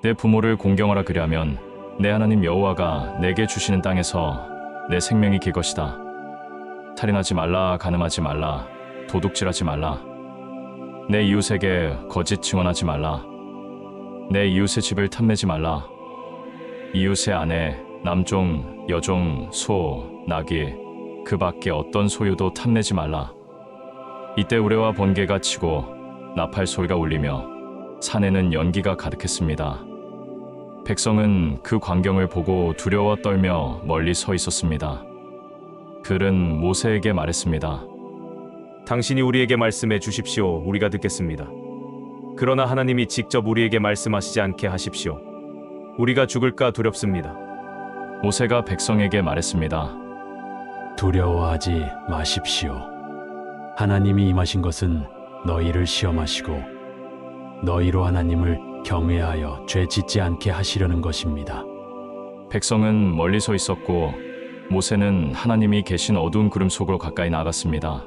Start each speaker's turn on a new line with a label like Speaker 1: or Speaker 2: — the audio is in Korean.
Speaker 1: 내 부모를 공경하라 그리하면 내 하나님 여호와가 내게 주시는 땅에서 내 생명이 길 것이다. 살인하지 말라, 간음하지 말라, 도둑질하지 말라. 내 이웃에게 거짓 증언하지 말라. 내 이웃의 집을 탐내지 말라. 이웃의 아내, 남종, 여종, 소, 나귀, 그 밖에 어떤 소유도 탐내지 말라. 이때 우레와 번개가 치고 나팔 소리가 울리며 산에는 연기가 가득했습니다. 백성은 그 광경을 보고 두려워 떨며 멀리 서 있었습니다. 글은 모세에게 말했습니다.
Speaker 2: 당신이 우리에게 말씀해 주십시오. 우리가 듣겠습니다. 그러나 하나님이 직접 우리에게 말씀하시지 않게 하십시오. 우리가 죽을까 두렵습니다.
Speaker 1: 모세가 백성에게 말했습니다.
Speaker 3: 두려워하지 마십시오. 하나님이 임하신 것은 너희를 시험하시고 너희로 하나님을 경외하여 죄 짓지 않게 하시려는 것입니다.
Speaker 1: 백성은 멀리 서 있었고 모세는 하나님이 계신 어두운 구름 속으로 가까이 나갔습니다.